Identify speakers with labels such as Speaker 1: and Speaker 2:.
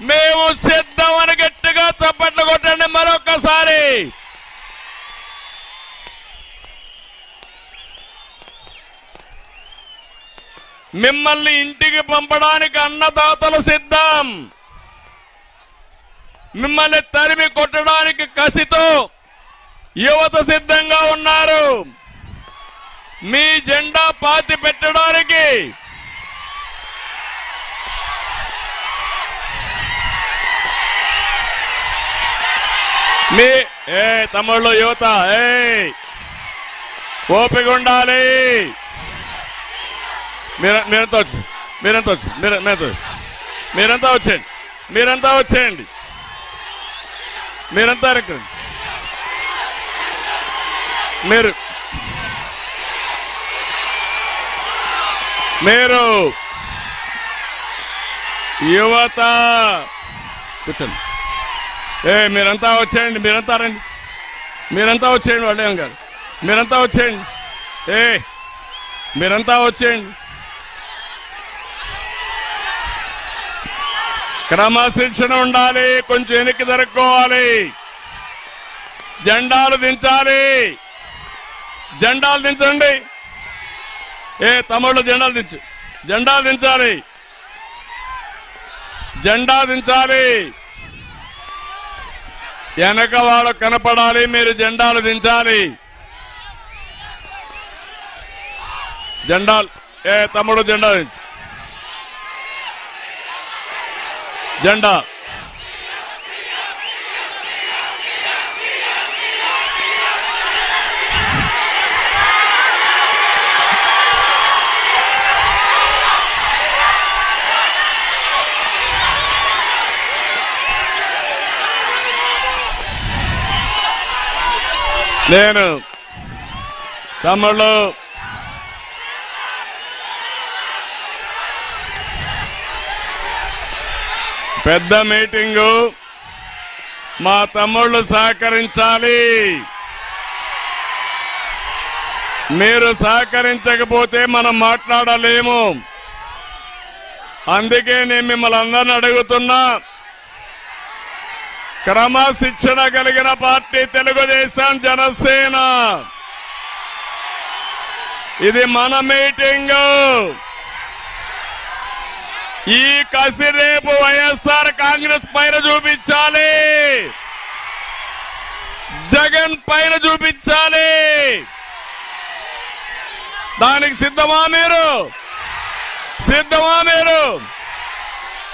Speaker 1: మేము సిద్ధం గట్టిగా చప్పట్లు కొట్టండి మరొకసారి మిమ్మల్ని ఇంటికి పంపడానికి అన్నదాతలు సిద్ధం. మిమ్మల్ని తరిమి కొట్టడానికి కసితో యువత సిద్ధంగా ఉన్నారు. మీ జెండా పాతి పెట్టడానికి మీ ఏ తమ్ముళ్ళు యువత ఏ ఓపిక ఉండాలి మీరంతా వచ్చి మీరంతా వచ్చి మీరు మీరంతా మీరంతా వచ్చేయండి మీరంతా వచ్చేయండి మీరంతా రండి. మీరు మీరు యువత కూర్చోండి. ఏ మీరంతా వచ్చేయండి మీరంతా రండి. మీరంతా వచ్చేయండి వాళ్ళేం కాదు మీరంతా వచ్చేయండి. ఏ మీరంతా వచ్చేయండి. క్రమశిక్షణ ఉండాలి కొంచెం వెనక్కి జరుపుకోవాలి. జెండాలు దించాలి. జెండాలు దించండి. ఏ తమ్ముళ్ళు జెండాలు దించు. జెండాలు దించాలి. జెండా దించాలి. వెనక వాళ్ళకు కనపడాలి మీరు జెండాలు దించాలి. జెండాలు ఏ తమ్ముడు జెండా దించు. జెండా. నేను తమ్ముళ్ళు. పెద్ద మీటింగు. మా తమ్ముళ్ళు సహకరించాలి. మీరు సహకరించకపోతే మనం మాట్లాడలేము. అందుకే నేను మిమ్మల్ని అందరిని అడుగుతున్నా. క్రమశిక్షణ కలిగిన పార్టీ తెలుగుదేశం జనసేన. ఇది మన మీటింగ్. ఈ కసి రేపు వైఎస్ఆర్ కాంగ్రెస్ పైన చూపించాలి. జగన్ పైన చూపించాలి. దానికి సిద్ధమా మీరు? సిద్ధమా మీరు?